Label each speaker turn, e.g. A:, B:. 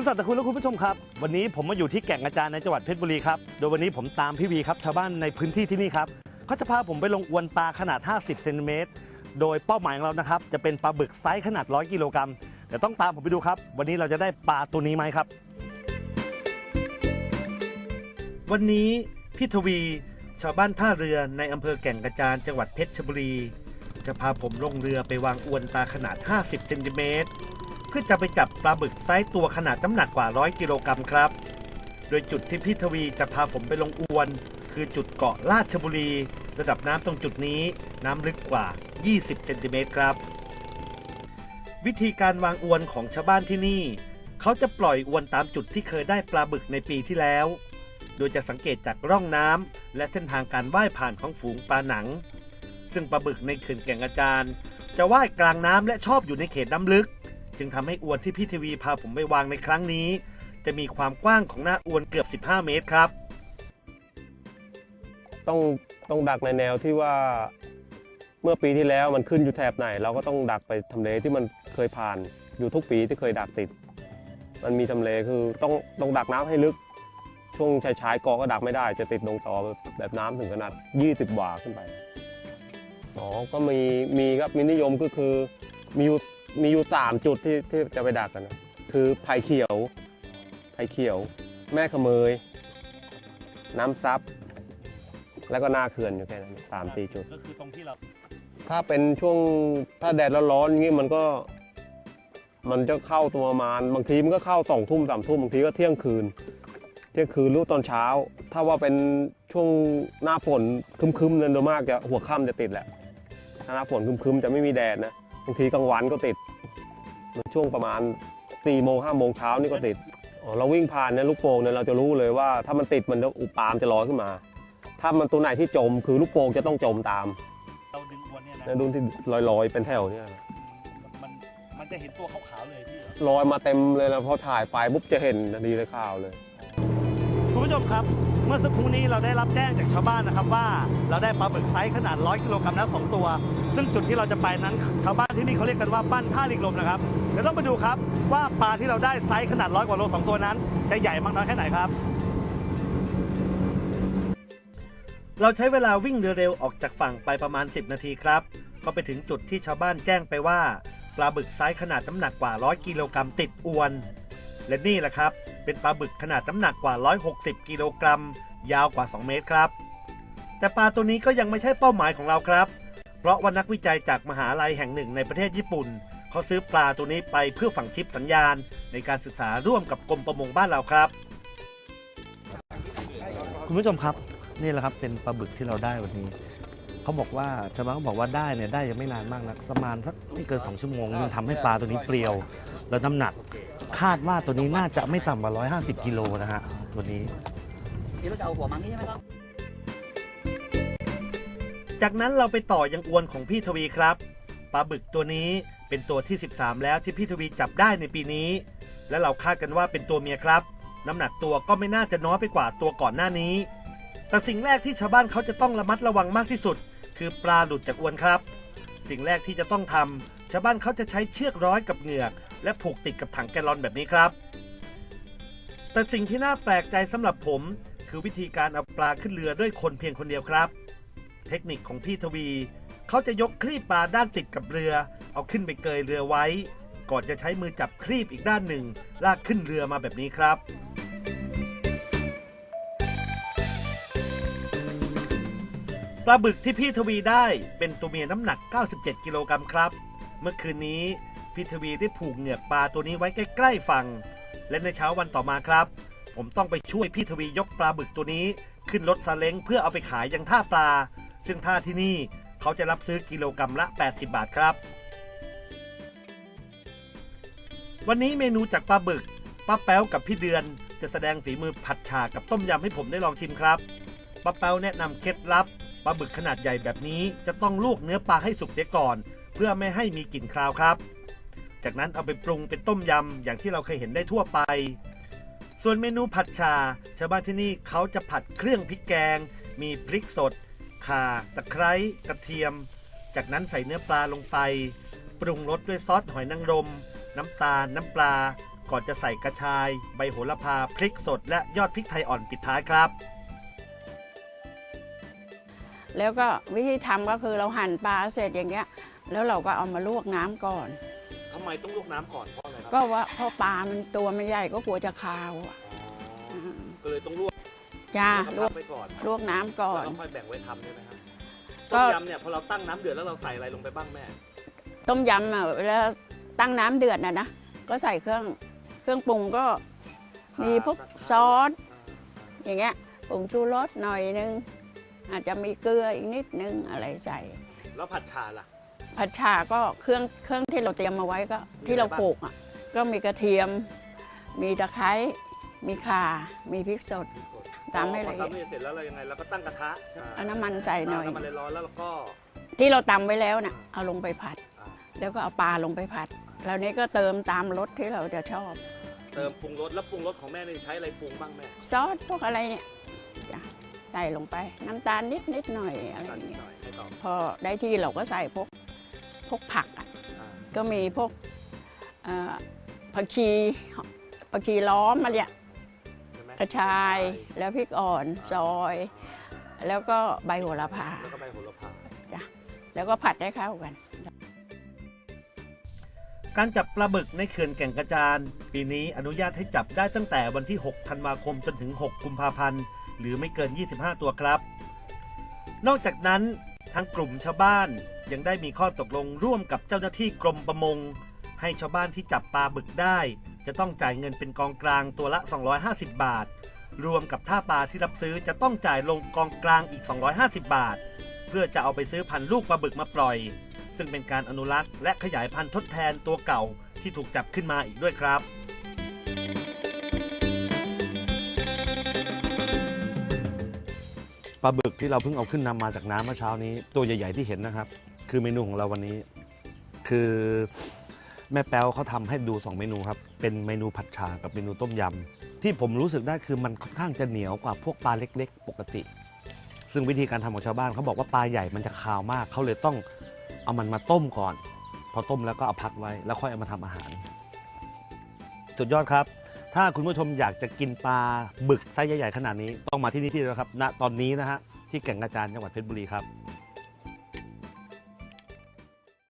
A: คุณสัตว์คุณและคุณผู้ชมครับ วันนี้ผมมาอยู่ที่แก่งกระจานในจังหวัดเพชรบุรีครับ โดยวันนี้ผมตามพี่วีครับชาวบ้านในพื้นที่ที่นี่ครับเขาจะพาผมไปลงอวนปลาขนาด 50 เซนติเมตร โดยเป้าหมายของเรานะครับจะเป็นปลาบึกไซส์ขนาด 100 กิโลกรัมเดี๋ยวต้องตามผมไปดูครับ วันนี้เราจะได้ปลาตัวนี้ไหมครับ
B: วันนี้พี่ทวี ชาวบ้านท่าเรือในอำเภอแก่งกระจานจังหวัดเพชรบุรี จะพาผมลงเรือไปวางอวนปลาขนาด 50 เซนติเมตร เพื่อจะไปจับปลาบึกไซส์ตัวขนาดน้ำหนักกว่า 100 กิโลกรัมครับ โดยจุดที่พี่ทวีจะพาผมไปลงอวน คือจุดเกาะราชบุรี ระดับน้ำตรงจุดนี้น้ำลึกกว่า 20 เซนติเมตรครับ วิธีการวางอวนของชาวบ้านที่นี่ เขาจะปล่อยอวนตามจุดที่เคยได้ปลาบึกในปีที่แล้ว โดยจะสังเกตจากร่องน้ำและเส้นทางการว่ายผ่านของฝูงปลาหนัง ซึ่งปลาบึกในเขื่อนแก่งกระจานจะว่ายกลางน้ำและชอบอยู่ในเขตน้ำลึก จึงทำให้อวนที่พี่ทีวีพาผมไปวางในครั้งนี้ จะมีความกว้างของหน้าอวนเกือบ 15 เมตรครับ
C: ต้องต้องดักในแนวที่ว่าเมื่อปีที่แล้วมันขึ้นอยู่แถบไหน เราก็ต้องดักไปทำเลที่มันเคยผ่านอยู่ทุกปีที่เคยดักติด มันมีทำเลคือต้องต้องดักน้ำให้ลึก ช่วงชายชายกาะก็ดักไม่ได้ จะติดลงต่อแบบน้ำถึงขนาด 20 วาขึ้นไปอ๋อก็มีมีครับมีนิยมก็คือมีอยู่ มีอยู่สามจุดที่ที่จะไปดักกันนะคือไผ่เขียวไผ่เขียว แม่ขเมย น้ำซับ แล้วก็หน้าเขื่อนอยู่แค่นั้นสามสี่จุด
A: ก็คือตรงที่เรา
C: ถ้าเป็นช่วงถ้าแดดร้อนๆอย่างงี้มันก็ มันจะเข้าตัวประมาณบางทีมันก็เข้าสองทุ่มสามทุ่มบางทีก็เที่ยงคืน เที่ยงคืนรู้ตอนเช้า ถ้าว่าเป็นช่วงหน้าฝนครึมๆเนี่ยโดยมากจะหัวค่ำจะติดแหละถ้าหน้าฝนครึมๆจะไม่มีแดดนะบางทีกลางวันก็ติด ช่วงประมาณ4ี่โมงห้าโมงเช้านี่ก็ติดอ๋อเราวิ่งผ่านเนี่ยลูกโป่งเนี่ยเราจะรู้เลยว่าถ้ามันติดมันจะอุปามจะลอยขึ้นมา ถ้ามันตัวไหนที่จม คือลูกโป่งจะต้องจมตาม
A: เราดึงอวนเนี่ยนะ
C: แล้วดูที่ลอยๆเป็นแถวเนี่ย
A: มันมันจะเห็นตัวขาวๆเลยพี่
C: ลอยมาเต็มเลยนะพอถ่ายไฟปุ๊บจะเห็นทันทีเลยข่าวเลย
A: คุณผู้ชมครับ เมื่อสักครู่นี้เราได้รับแจ้งจากชาวบ้านนะครับว่าเราได้ปลาบึกไซส์ขนาด 100 กิโลกรัมแล้วสองตัว ซึ่งจุดที่เราจะไปนั้นชาวบ้านที่นี่เขาเรียกกันว่าบ้านท่าลิงลมนะครับเดี๋ยวต้องไปดูครับว่าปลาที่เราได้ไซส์ขนาดร้อยกว่าโลสองตัวนั้นจะใหญ่มากน้อยแค่ไหนครับ
B: เราใช้เวลาวิ่งเรือเร็วออกจากฝั่งไปประมาณ 10 นาทีครับ ก็ไปถึงจุดที่ชาวบ้านแจ้งไปว่า ปลาบึกไซส์ขนาดน้ำหนักกว่า 100 กิโลกรัมติดอวน และนี่แหละครับเป็นปลาบึกขนาดน้ำหนักกว่า 160 กิโลกรัม ยาวกว่า 2 เมตรครับ แต่ปลาตัวนี้ก็ยังไม่ใช่เป้าหมายของเราครับ เพราะว่านักวิจัยจากมหาลัยแห่งหนึ่งในประเทศญี่ปุ่น เขาซื้อปลาตัวนี้ไปเพื่อฝังชิปสัญญาณ ในการศึกษาร่วมกับกรมประมงบ้านเราครับ
A: คุณผู้ชมครับนี่แหละครับเป็นปลาบึกที่เราได้วันนี้เขาบอกว่าชาวบ้านเขาบอกว่าได้เนี่ยได้ยังไม่นานมากนะประมาณสักไม่เกิน2ชั่วโมงมันทำให้ปลาตัวนี้เปรียว แล้วน้ำหนักคาดว่าตัวนี้น่าจะไม่ต่ำกว่า150 กิโลนะฮะตัวนี้
D: เดี๋ยวเราจะเอาหัวมังนี้ใช่ไหมครับ
B: จากนั้นเราไปต่อยังอวนของพี่ทวีครับปลาบึกตัวนี้เป็นตัวที่ 13 แล้วที่พี่ทวีจับได้ในปีนี้ และเราคาดกันว่าเป็นตัวเมียครับ น้ำหนักตัวก็ไม่น่าจะน้อยไปกว่าตัวก่อนหน้านี้ แต่สิ่งแรกที่ชาวบ้านเขาจะต้องระมัดระวังมากที่สุด คือปลาหลุดจากอวนครับ สิ่งแรกที่จะต้องทำชาวบ้านเขาจะใช้เชือกร้อยกับเหงือก และผูกติดกับถังแกลลอนแบบนี้ครับ แต่สิ่งที่น่าแปลกใจสำหรับผม คือวิธีการเอาปลาขึ้นเรือด้วยคนเพียงคนเดียวครับ เทคนิคของพี่ทวี เขาจะยกคลีบปลาด้านติดกับเรือ เอาขึ้นไปเกยเรือไว้ ก่อนจะใช้มือจับคลีบอีกด้านหนึ่ง ลากขึ้นเรือมาแบบนี้ครับปลาบึกที่พี่ทวีได้เป็นตัวเมียน้ำหนัก 97 กิโลกรัมครับ เมื่อคืนนี้ พี่ทวีได้ผูกเหงือกปลาตัวนี้ไว้ใกล้ๆฝั่ง และในเช้าวันต่อมาครับ ผมต้องไปช่วยพี่ทวียกปลาบึกตัวนี้ ขึ้นรถซาเล้งเพื่อเอาไปขายยังท่าปลา ซึ่งท่าที่นี่เขาจะรับซื้อกิโลกรรัมละ 80 บาทครับ วันนี้เมนูจากปลาบึกป้าแป๊วกับพี่เดือนจะแสดงฝีมือผัดฉากับต้มยำให้ผมได้ลองชิมครับป้าแป๊วแนะนำเคล็ดลับปลาบึกขนาดใหญ่แบบนี้จะต้องลวกเนื้อปลาให้สุกเสียก่อน เพื่อไม่ให้มีกลิ่นคาวครับ จากนั้นเอาไปปรุงเป็นต้มยำอย่างที่เราเคยเห็นได้ทั่วไป ส่วนเมนูผัดชา ชาวบ้านที่นี่เขาจะผัดเครื่องพริกแกง มีพริกสด ข่า ตะไคร้ กระเทียม จากนั้นใส่เนื้อปลาลงไป ปรุงรสด้วยซอสหอยนางรม น้ำตาล น้ำปลา ก่อนจะใส่กระชาย ใบโหระพา พริกสด และยอดพริกไทยอ่อนปิดท้ายครับ
E: แล้วก็วิธีทำก็คือเราหั่นปลาเสร็จอย่างเงี้ย แล้วเราก็เอามาลวกน้ำก่อน
A: ไมต้องลวกน้ำก่อนเพราะอะไรครั
E: ก็ว่าเพราะปลามันตัวมันใหญ่ก็กลัวจะคาวอะ
A: อ๋อ
E: อืม
A: ก็เลยต้องลวก
E: จ้า
A: ล
E: ล
A: ว
E: ว
A: ก
E: ก
A: ไปก่อน
E: ลวกน้ำก่อน
A: แล้วค่อยแบ่งไว้ทำใช่ไหมครับ
E: ก็
A: ต้มยำเนี่ยพอเราตั้งน้ำเดือดแล้วเราใส่อะไรลงไปบ้างแม่
E: ต้มยำอะเวลาตั้งน้ำเดือดนะนะก็ใส่เครื่องเครื่องปรุงก็มีพวกซอสอย่างเงี้ยผงชูรสหน่อยนึง อาจจะมีเกลืออีกนิดนึงอะไรใส่
A: แล้วผัดฉ่าล่ะ
E: ผัดฉ่าก็เครื่องเครื่องที่เราเตรียมมาไว้ก็
A: มี
E: ที่เรา
A: อะไรบ้าง
E: โขลกอะก็มีกระเทียม มีตะไคร้มีข่า มีพริกสดตามให้ละเอียด
A: พตำให้เสร็จแล้วเรายังไงเราก็ตั้งกระทะใช่ไหม
E: เอาน้ำมันใส่หน่อย
A: น้ำมันร้อนๆแล้วเราก็
E: ที่เราตำไว้แล้วน่ะเอาลงไปผัด
A: อ่า
E: แล้วก็เอาปลาลงไปผัดแล้วนี้ก็เติมตามรสที่เราจะชอบ
A: เติมปรุงรสแล้วปรุงรสของแม่นี่ใช้อะไรปรุงบ้างแม่
E: ซอสพวกอะไรเนี่ยจ้ะใส่ลงไป น้ำตาลนิดนิดหน่อยอะไร
A: ตัด
E: อย่าง
A: นิด
E: เงี้ย
A: หน่อยให้ต่อ
E: พอได้ที่เราก็ใส่พวก พวกผักอะ
A: อ่า
E: ก็มีพวกเอ่อผักชีผักชีล้อมมาเนี่ย
A: ใช่ไหม
E: กระชายแล้วพริกอ่อนซอย แล้วก็ใบโหระพา
A: แล้วก็ใบโหระพา
E: แล้วก็ผัดให้เข้ากัน
B: การจับปลาบึกในเขื่อนแก่งกระจานปีนี้อนุญาตให้จับได้ตั้งแต่วันที่ 6 ธันวาคมจนถึง 6 กุมภาพันธ์ หรือไม่เกิน 25 ตัวครับ นอกจากนั้นทางกลุ่มชาวบ้าน ยังได้มีข้อตกลงร่วมกับเจ้าหน้าที่กรมประมง ให้ชาวบ้านที่จับปลาบึกได้ จะต้องจ่ายเงินเป็นกองกลางตัวละ 250 บาท รวมกับท่าปลาที่รับซื้อจะต้องจ่ายลงกองกลางอีก 250 บาท เพื่อจะเอาไปซื้อพันลูกปลาบึกมาปล่อย ซึ่งเป็นการอนุรักษ์และขยายพันธุ์ทดแทนตัวเก่าที่ถูกจับขึ้นมาอีกด้วยครับ
F: ปลาบึกที่เราเพิ่งเอาขึ้นนำมาจากน้ำเมื่อเช้านี้ตัวใหญ่ ๆที่เห็นนะครับ คือเมนูของเราวันนี้ คือแม่แป๊วเขาทำให้ดู 2 เมนูครับ เป็นเมนูผัดชากับเมนูต้มยำที่ผมรู้สึกได้คือมันค่อนข้างจะเหนียวกว่าพวกปลาเล็ก ๆ ปกติ ซึ่งวิธีการทำของชาวบ้านเขาบอกว่าปลาใหญ่มันจะคาวมากเขาเลยต้องเอามันมาต้มก่อน พอต้มแล้วก็เอาพักไว้แล้วค่อยเอามาทำอาหารสุดยอดครับ ถ้าคุณผู้ชมอยากจะกินปลาบึกไซส์ใหญ่ๆขนาดนี้ต้องมาที่นี่ที่เดียวครับณตอนนี้นะฮะที่แก่งกระจานจังหวัดเพชรบุรีครับ